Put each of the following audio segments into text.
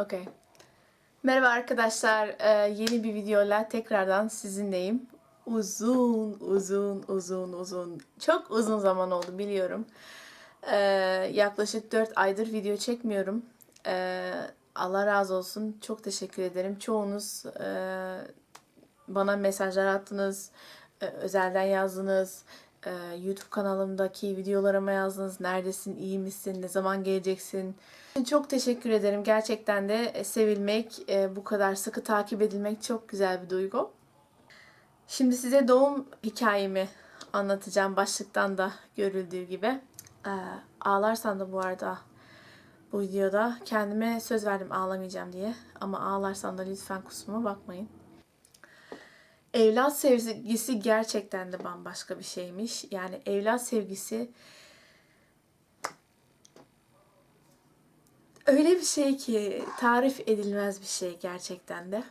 Okey. Merhaba arkadaşlar. Ee, yeni bir videoyla tekrardan sizinleyim. Uzun, uzun, uzun, uzun. Çok uzun zaman oldu biliyorum. Ee, yaklaşık 4 aydır video çekmiyorum. Ee, Allah razı olsun. Çok teşekkür ederim. Çoğunuz e, bana mesajlar attınız. e, özelden yazdınız. E, YouTube kanalımdaki videolarıma yazdınız. Neredesin, iyi misin, ne zaman geleceksin? Çok teşekkür ederim. Gerçekten de e, sevilmek, e, bu kadar sıkı takip edilmek çok güzel bir duygu. Şimdi size doğum hikayemi anlatacağım başlıktan da görüldüğü gibi. Ee, ağlarsan da bu arada bu videoda kendime söz verdim ağlamayacağım diye. Ama ağlarsan da lütfen kusuruma bakmayın. Evlat sevgisi gerçekten de bambaşka bir şeymiş. Yani evlat sevgisi öyle bir şey ki tarif edilmez bir şey gerçekten de.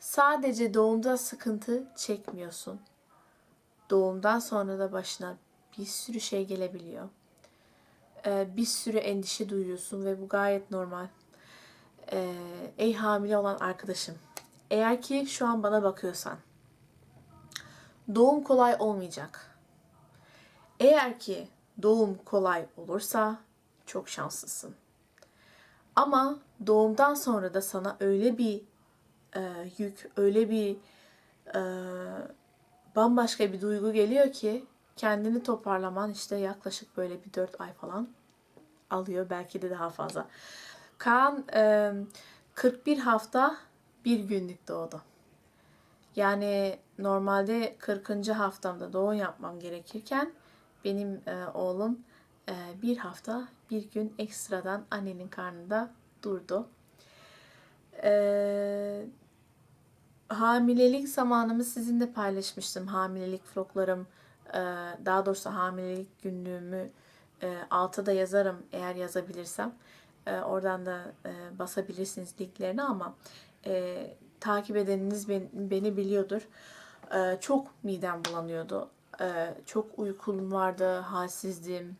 Sadece doğumda sıkıntı çekmiyorsun. Doğumdan sonra da başına bir sürü şey gelebiliyor. Ee, bir sürü endişe duyuyorsun ve bu gayet normal. Ee, ey hamile olan arkadaşım, eğer ki şu an bana bakıyorsan, doğum kolay olmayacak. Eğer ki doğum kolay olursa çok şanslısın. Ama doğumdan sonra da sana öyle bir e, yük, öyle bir e, bambaşka bir duygu geliyor ki kendini toparlaman işte yaklaşık böyle bir 4 ay falan alıyor. Belki de daha fazla. Kaan e, 41 hafta bir günlük doğdu. Yani normalde 40. haftamda doğum yapmam gerekirken benim e, oğlum e, bir hafta bir gün ekstradan annenin karnında durdu. E, hamilelik zamanımı sizinle paylaşmıştım. Hamilelik vloglarım, e, daha doğrusu hamilelik günlüğümü e, alta da yazarım eğer yazabilirsem. E, oradan da e, basabilirsiniz linklerini ama e, takip edeniniz ben, beni biliyordur. E, çok midem bulanıyordu. E, çok uykum vardı, halsizdim.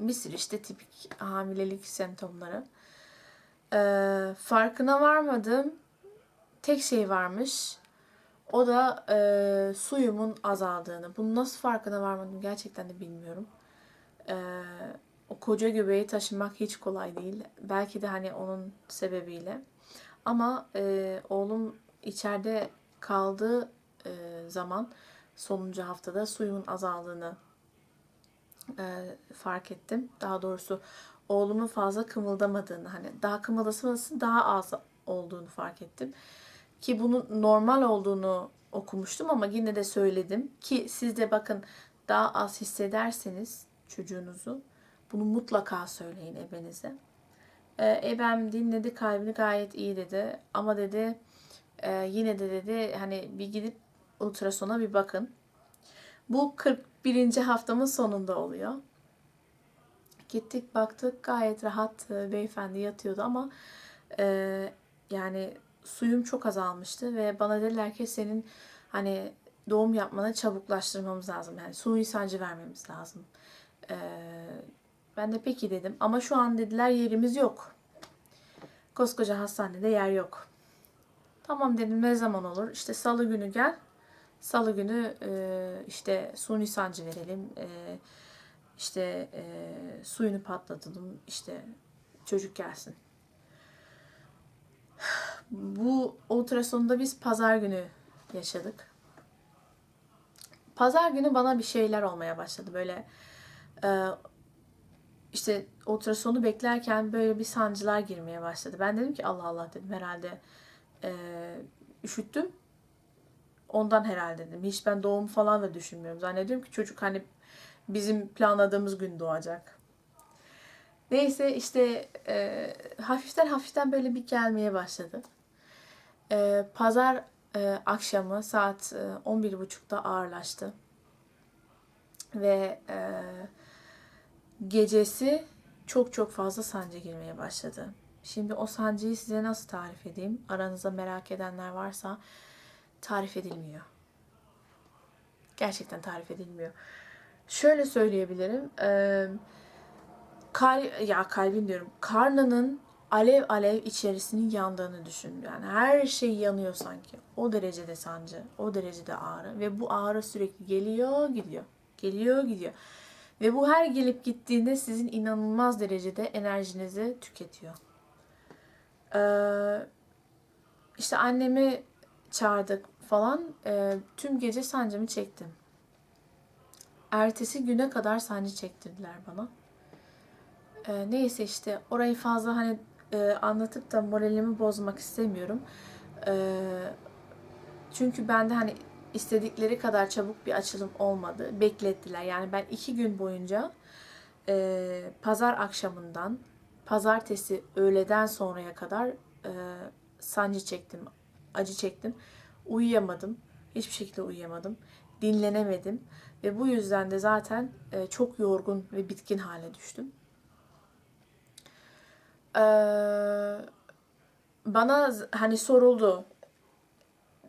Bir sürü işte tipik hamilelik semptomları. E, farkına varmadım. Tek şey varmış. O da e, suyumun azaldığını. Bunu nasıl farkına varmadım gerçekten de bilmiyorum. E, o koca göbeği taşımak hiç kolay değil. Belki de hani onun sebebiyle. Ama e, oğlum içeride kaldığı e, zaman sonuncu haftada suyumun azaldığını e, fark ettim. Daha doğrusu oğlumun fazla kımıldamadığını hani daha kımıldaması daha az olduğunu fark ettim. Ki bunun normal olduğunu okumuştum ama yine de söyledim. Ki siz de bakın daha az hissederseniz çocuğunuzu bunu mutlaka söyleyin ebenize. Ee, ebem dinledi kalbini gayet iyi dedi. Ama dedi e, yine de dedi hani bir gidip ultrasona bir bakın. Bu 41. haftamın sonunda oluyor. Gittik baktık gayet rahat e, beyefendi yatıyordu ama e, yani suyum çok azalmıştı ve bana dediler ki senin hani doğum yapmanı çabuklaştırmamız lazım. Yani suni sancı vermemiz lazım. E, ben de peki dedim ama şu an dediler yerimiz yok. Koskoca hastanede yer yok. Tamam dedim ne zaman olur? İşte salı günü gel. Salı günü e, işte suni sancı verelim. E, işte e, suyunu patlatalım. İşte çocuk gelsin. Bu ultrasonda biz pazar günü yaşadık. Pazar günü bana bir şeyler olmaya başladı. Böyle e, işte ultrasonu beklerken böyle bir sancılar girmeye başladı. Ben dedim ki Allah Allah dedim herhalde e, üşüttüm. Ondan herhalde dedim. Hiç ben doğum falan da düşünmüyorum. Zannediyorum ki çocuk hani bizim planladığımız gün doğacak. Neyse işte e, hafiften hafiften böyle bir gelmeye başladı. E, Pazar e, akşamı saat e, 11.30'da ağırlaştı. Ve e, gecesi çok çok fazla sancı girmeye başladı. Şimdi o sancıyı size nasıl tarif edeyim? Aranızda merak edenler varsa tarif edilmiyor. Gerçekten tarif edilmiyor. Şöyle söyleyebilirim. Ee, kal ya kalbin diyorum. Karnının alev alev içerisinin yandığını düşün. Yani her şey yanıyor sanki. O derecede sancı, o derecede ağrı ve bu ağrı sürekli geliyor, gidiyor. Geliyor, gidiyor. Ve bu her gelip gittiğinde sizin inanılmaz derecede enerjinizi tüketiyor. Ee, işte annemi çağırdık falan. Ee, tüm gece sancımı çektim. Ertesi güne kadar sancı çektirdiler bana. Ee, neyse işte orayı fazla hani e, anlatıp da moralimi bozmak istemiyorum. Ee, çünkü bende hani istedikleri kadar çabuk bir açılım olmadı. Beklettiler. Yani ben iki gün boyunca e, pazar akşamından pazartesi öğleden sonraya kadar e, sancı çektim, acı çektim. Uyuyamadım. Hiçbir şekilde uyuyamadım. Dinlenemedim. Ve bu yüzden de zaten e, çok yorgun ve bitkin hale düştüm. Ee, bana hani soruldu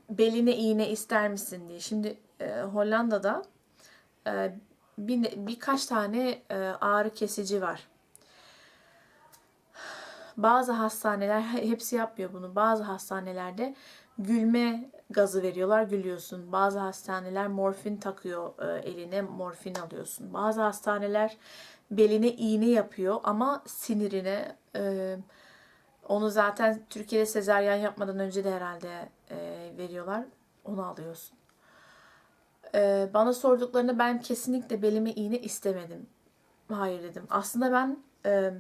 beline iğne ister misin diye. Şimdi e, Hollanda'da e, bir, birkaç tane e, ağrı kesici var. Bazı hastaneler he- hepsi yapmıyor bunu. Bazı hastanelerde gülme gazı veriyorlar, gülüyorsun. Bazı hastaneler morfin takıyor e, eline, morfin alıyorsun. Bazı hastaneler beline iğne yapıyor ama sinirine e, onu zaten Türkiye'de sezaryen yapmadan önce de herhalde e, veriyorlar. Onu alıyorsun. E, bana sorduklarında ben kesinlikle belime iğne istemedim. Hayır dedim. Aslında ben e,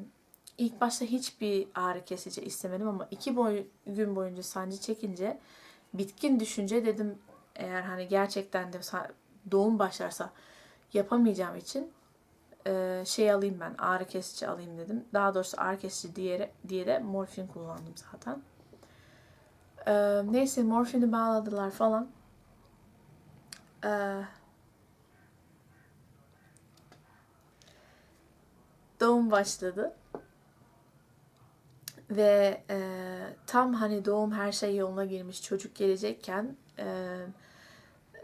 ilk başta hiçbir ağrı kesici istemedim ama iki boy, gün boyunca sancı çekince bitkin düşünce dedim eğer hani gerçekten de doğum başlarsa yapamayacağım için e, şey alayım ben ağrı kesici alayım dedim. Daha doğrusu ağrı kesici diye, diye de morfin kullandım zaten. E, neyse morfini bağladılar falan. E, doğum başladı. Ve e, tam hani doğum her şey yoluna girmiş çocuk gelecekken e,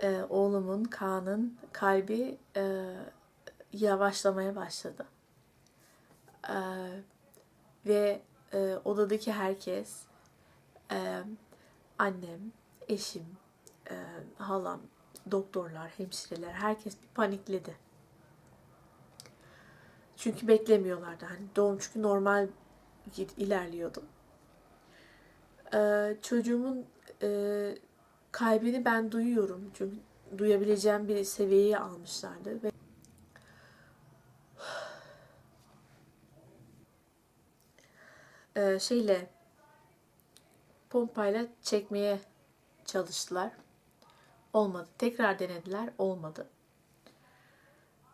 e, oğlumun Kaan'ın kalbi e, yavaşlamaya başladı. E, ve e, odadaki herkes e, annem, eşim, e, halam, doktorlar, hemşireler herkes bir panikledi. Çünkü beklemiyorlardı. Hani doğum çünkü normal ilerliyordu. Ee, çocuğumun e, kalbini ben duyuyorum. Çünkü duyabileceğim bir seviyeye almışlardı ve e, şeyle pompayla çekmeye çalıştılar. Olmadı. Tekrar denediler. Olmadı.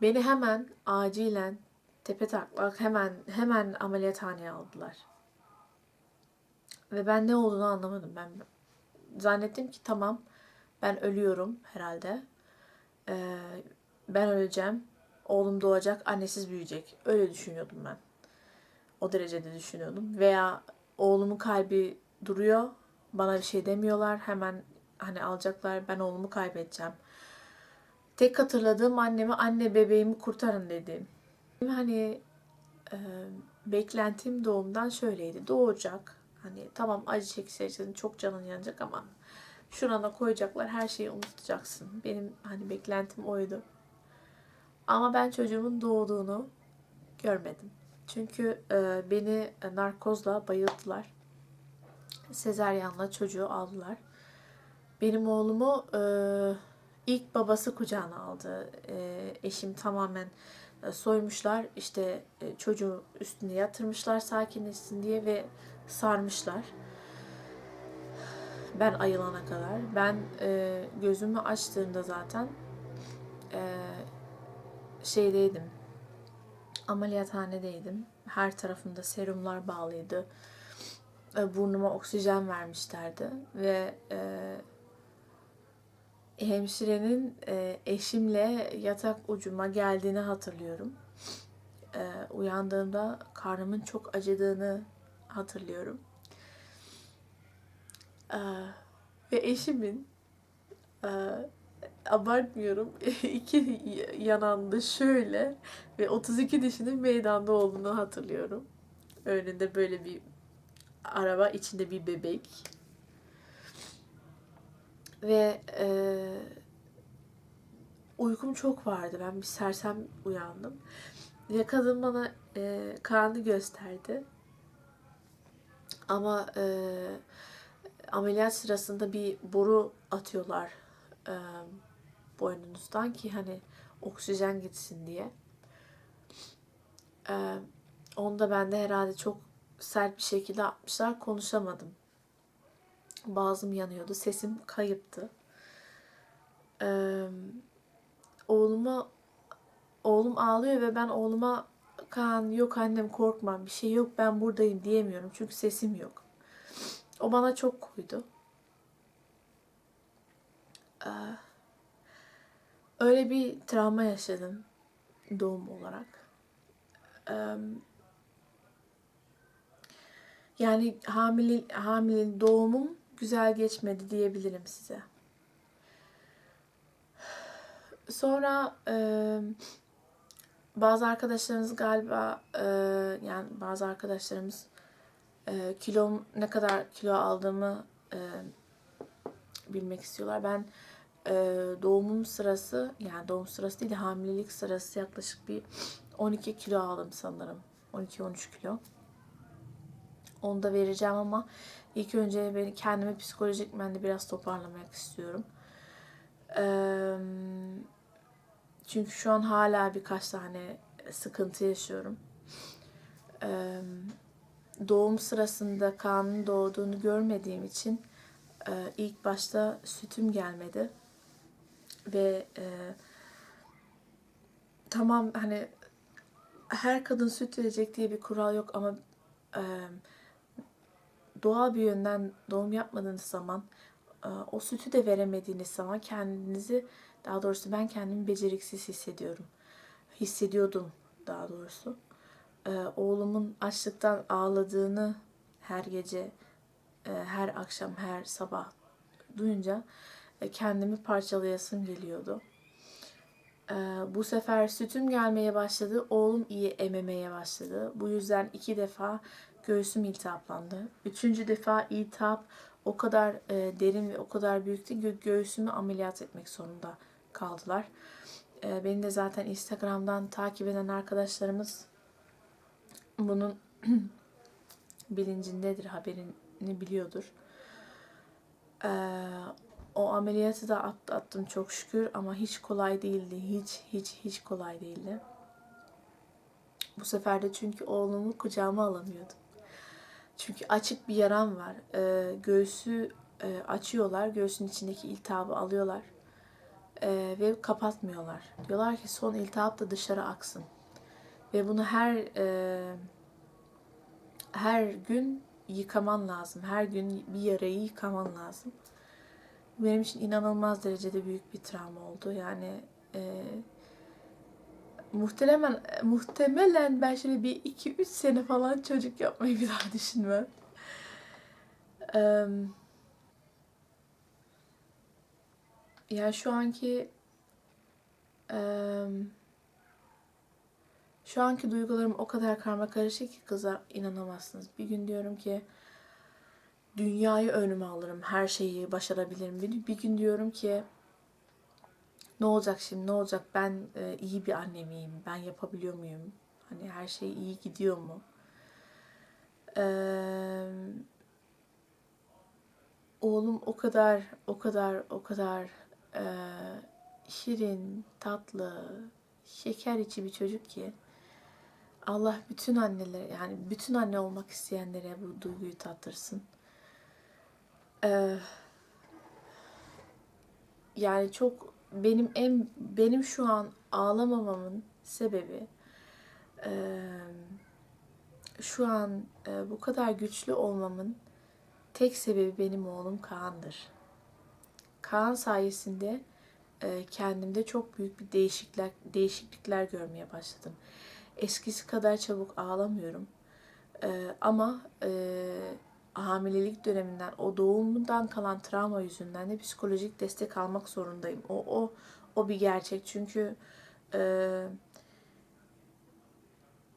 Beni hemen acilen tepe taklak hemen hemen ameliyathaneye aldılar. Ve ben ne olduğunu anlamadım. Ben zannettim ki tamam ben ölüyorum herhalde. Ee, ben öleceğim. Oğlum doğacak, annesiz büyüyecek. Öyle düşünüyordum ben. O derecede düşünüyordum. Veya oğlumun kalbi duruyor. Bana bir şey demiyorlar. Hemen hani alacaklar. Ben oğlumu kaybedeceğim. Tek hatırladığım anneme anne bebeğimi kurtarın dediğim. Hani e, beklentim doğumdan şöyleydi. Doğacak. Hani tamam acı çekeceksin, çok canın yanacak ama şurana koyacaklar, her şeyi unutacaksın. Benim hani beklentim oydu. Ama ben çocuğumun doğduğunu görmedim. Çünkü e, beni narkozla bayılttılar. Sezaryenle çocuğu aldılar. Benim oğlumu e, ilk babası kucağına aldı. E, eşim tamamen e, soymuşlar. İşte e, çocuğu üstüne yatırmışlar sakinleşsin diye ve sarmışlar. Ben ayılana kadar. Ben e, gözümü açtığımda zaten e, şeydeydim. Ameliyathanedeydim. Her tarafımda serumlar bağlıydı. E, burnuma oksijen vermişlerdi ve e, hemşirenin e, eşimle yatak ucuma geldiğini hatırlıyorum. E, uyandığımda karnımın çok acıdığını hatırlıyorum. E, ve eşimin e, abartmıyorum iki yananda şöyle ve 32 dişinin meydanda olduğunu hatırlıyorum. Önünde böyle bir araba içinde bir bebek. Ve e, uykum çok vardı. Ben bir sersem uyandım. Ve kadın bana e, Kaan'ı gösterdi. Ama e, ameliyat sırasında bir boru atıyorlar e, boynunuzdan ki hani oksijen gitsin diye. E, onu da bende herhalde çok sert bir şekilde atmışlar. Konuşamadım. Boğazım yanıyordu. Sesim kayıptı. Ee, oğluma oğlum ağlıyor ve ben oğluma Kaan yok annem korkma bir şey yok ben buradayım diyemiyorum. Çünkü sesim yok. O bana çok koydu. Ee, öyle bir travma yaşadım doğum olarak. Yani hamile hamile doğumum güzel geçmedi diyebilirim size. Sonra e, bazı arkadaşlarımız galiba e, yani bazı arkadaşlarımız e, kilom ne kadar kilo aldığımı e, bilmek istiyorlar. Ben e, doğumum sırası yani doğum sırası değil de hamilelik sırası yaklaşık bir 12 kilo aldım sanırım. 12-13 kilo. Onu da vereceğim ama ilk önce beni kendimi psikolojik de biraz toparlamak istiyorum. Ee, çünkü şu an hala birkaç tane sıkıntı yaşıyorum. Ee, doğum sırasında Kaan'ın doğduğunu görmediğim için e, ilk başta sütüm gelmedi. Ve e, tamam hani her kadın süt verecek diye bir kural yok ama e, doğal bir yönden doğum yapmadığınız zaman e, o sütü de veremediğiniz zaman kendinizi daha doğrusu ben kendimi beceriksiz hissediyorum. Hissediyordum daha doğrusu. E, oğlumun açlıktan ağladığını her gece, e, her akşam, her sabah duyunca kendimi parçalayasım geliyordu. Bu sefer sütüm gelmeye başladı. Oğlum iyi ememeye başladı. Bu yüzden iki defa göğsüm iltihaplandı. Üçüncü defa iltihap o kadar e, derin ve o kadar büyüktü ki göğsümü ameliyat etmek zorunda kaldılar. E, beni de zaten Instagram'dan takip eden arkadaşlarımız bunun bilincindedir, haberini biliyordur. E, o ameliyatı da atlattım çok şükür ama hiç kolay değildi. Hiç hiç hiç kolay değildi. Bu sefer de çünkü oğlumu kucağıma alamıyordum. Çünkü açık bir yaram var. E, göğsü e, açıyorlar. Göğsün içindeki iltihabı alıyorlar. E, ve kapatmıyorlar. Diyorlar ki son iltihap da dışarı aksın. Ve bunu her e, her gün yıkaman lazım. Her gün bir yarayı yıkaman lazım. Benim için inanılmaz derecede büyük bir travma oldu. Yani e, muhtemelen muhtemelen ben şöyle bir 2-3 sene falan çocuk yapmayı bir daha düşünmem. Ee, ya şu anki e, şu anki duygularım o kadar karma karışık ki kızlar inanamazsınız. Bir gün diyorum ki dünyayı önüme alırım, her şeyi başarabilirim. Bir, bir gün diyorum ki ne olacak şimdi ne olacak ben e, iyi bir anne miyim ben yapabiliyor muyum hani her şey iyi gidiyor mu ee, oğlum o kadar o kadar o kadar e, şirin tatlı şeker içi bir çocuk ki Allah bütün anneler yani bütün anne olmak isteyenlere bu duyguyu tattırsın. Ee, yani çok benim en benim şu an ağlamamamın sebebi e, şu an e, bu kadar güçlü olmamın tek sebebi benim oğlum Kaan'dır. Kaan sayesinde e, kendimde çok büyük bir değişiklikler değişiklikler görmeye başladım. Eskisi kadar çabuk ağlamıyorum. E, ama e, hamilelik döneminden, o doğumundan kalan travma yüzünden de psikolojik destek almak zorundayım. O o o bir gerçek çünkü e,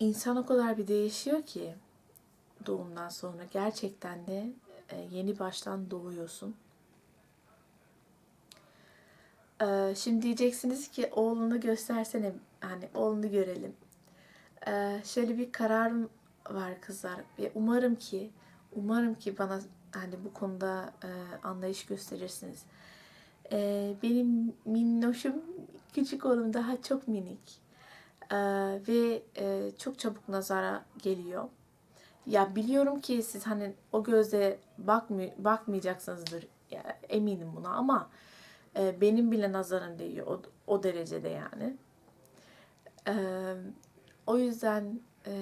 insan o kadar bir değişiyor ki doğumdan sonra gerçekten de e, yeni baştan doğuyorsun. Ee, şimdi diyeceksiniz ki oğlunu göstersene hani oğlunu görelim. Ee, şöyle bir kararım var kızlar ve umarım ki umarım ki bana hani bu konuda e, anlayış gösterirsiniz. Ee, benim minnoşum küçük oğlum daha çok minik Ee, ve e, çok çabuk nazara geliyor. Ya biliyorum ki siz hani o gözle bakmay bakmayacaksınızdır ya, eminim buna ama e, benim bile nazarım değiyor o, o derecede yani. E, o yüzden e,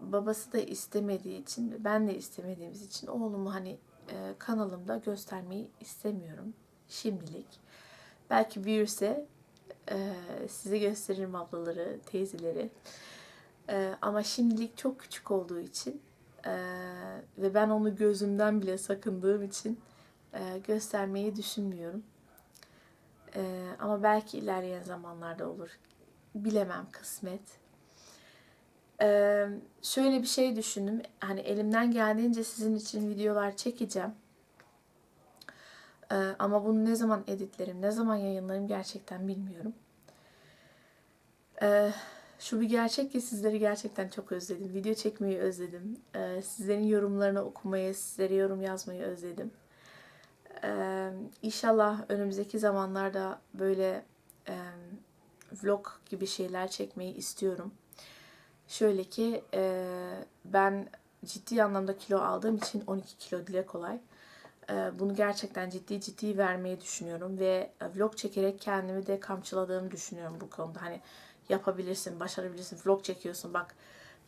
babası da istemediği için ben de istemediğimiz için oğlumu hani e, kanalımda göstermeyi istemiyorum şimdilik. Belki büyürse e, size gösteririm ablaları, teyzeleri. E, ama şimdilik çok küçük olduğu için e, ve ben onu gözümden bile sakındığım için e, göstermeyi düşünmüyorum. E, ama belki ilerleyen zamanlarda olur. Bilemem kısmet. E, şöyle bir şey düşündüm. Hani elimden geldiğince sizin için videolar çekeceğim. E, ama bunu ne zaman editlerim, ne zaman yayınlarım gerçekten bilmiyorum. E, şu bir gerçek ki sizleri gerçekten çok özledim. Video çekmeyi özledim. E, sizlerin yorumlarını okumayı, sizlere yorum yazmayı özledim. Ee, inşallah önümüzdeki zamanlarda böyle e, vlog gibi şeyler çekmeyi istiyorum. Şöyle ki e, ben ciddi anlamda kilo aldığım için 12 kilo dile kolay. E, bunu gerçekten ciddi ciddi vermeyi düşünüyorum ve vlog çekerek kendimi de kamçıladığımı düşünüyorum bu konuda. Hani yapabilirsin, başarabilirsin, vlog çekiyorsun bak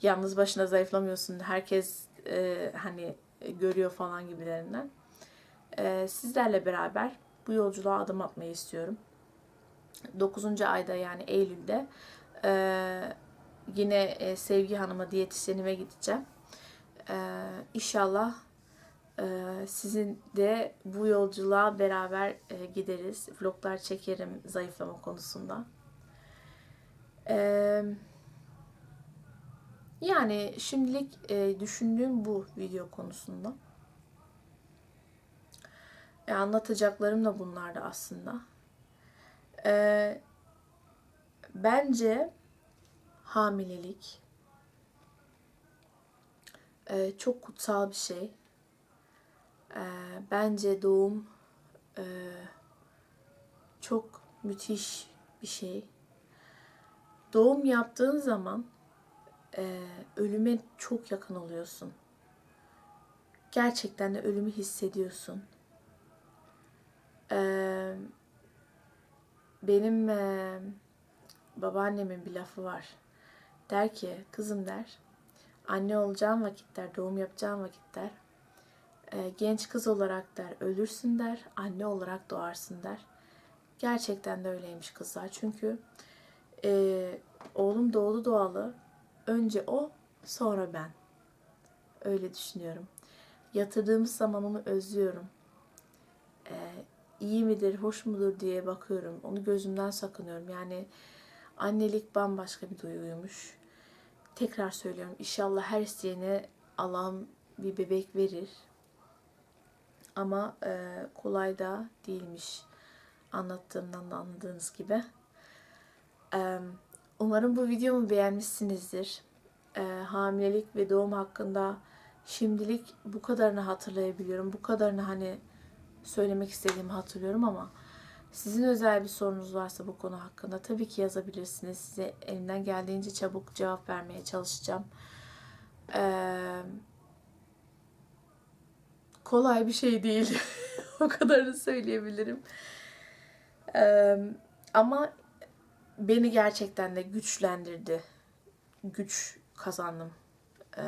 yalnız başına zayıflamıyorsun. Herkes e, hani görüyor falan gibilerinden e, sizlerle beraber bu yolculuğa adım atmayı istiyorum. 9. ayda yani Eylül'de e, yine e, Sevgi Hanım'a diyetisyenime gideceğim. E, inşallah e, sizin de bu yolculuğa beraber e, gideriz. Vloglar çekerim zayıflama konusunda. E, yani şimdilik e, düşündüğüm bu video konusunda. E, anlatacaklarım da bunlardı aslında. E, bence hamilelik e, çok kutsal bir şey. E, bence doğum e, çok müthiş bir şey. Doğum yaptığın zaman e, ölüme çok yakın oluyorsun. Gerçekten de ölümü hissediyorsun ee, benim e, babaannemin bir lafı var. Der ki kızım der anne olacağın vakit der doğum yapacağın vakit der e, genç kız olarak der ölürsün der anne olarak doğarsın der. Gerçekten de öyleymiş kızlar. Çünkü e, oğlum doğdu doğalı. Önce o sonra ben. Öyle düşünüyorum. Yatırdığımız zaman onu özlüyorum. E, iyi midir, hoş mudur diye bakıyorum. Onu gözümden sakınıyorum. Yani annelik bambaşka bir duyguymuş. Tekrar söylüyorum. İnşallah her isteyene Allah'ım bir bebek verir. Ama e, kolay da değilmiş. Anlattığımdan da anladığınız gibi. E, umarım bu videomu beğenmişsinizdir. E, hamilelik ve doğum hakkında şimdilik bu kadarını hatırlayabiliyorum. Bu kadarını hani söylemek istediğimi hatırlıyorum ama sizin özel bir sorunuz varsa bu konu hakkında tabii ki yazabilirsiniz. Size elimden geldiğince çabuk cevap vermeye çalışacağım. Ee, kolay bir şey değil. o kadarını söyleyebilirim. Ee, ama beni gerçekten de güçlendirdi. Güç kazandım. Ee,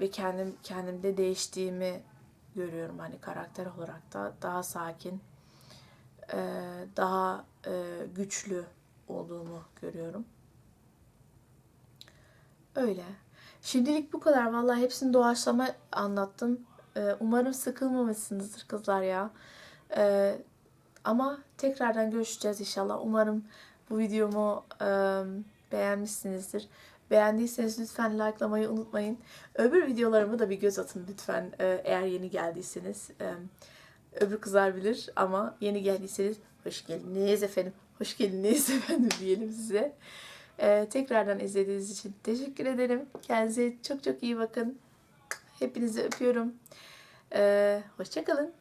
ve kendim kendimde değiştiğimi görüyorum hani karakter olarak da daha sakin, daha e, güçlü olduğumu görüyorum. Öyle. Şimdilik bu kadar. Vallahi hepsini doğaçlama anlattım. E, umarım sıkılmamışsınızdır kızlar ya. Ama tekrardan görüşeceğiz inşallah. Umarım bu videomu beğenmişsinizdir. Beğendiyseniz lütfen likelamayı unutmayın. Öbür videolarımı da bir göz atın lütfen e, eğer yeni geldiyseniz. Öbür kızlar bilir ama yeni geldiyseniz hoş geldiniz efendim. Hoş geldiniz efendim diyelim size. E, tekrardan izlediğiniz için teşekkür ederim. Kendinize çok çok iyi bakın. Hepinizi öpüyorum. E, hoşçakalın.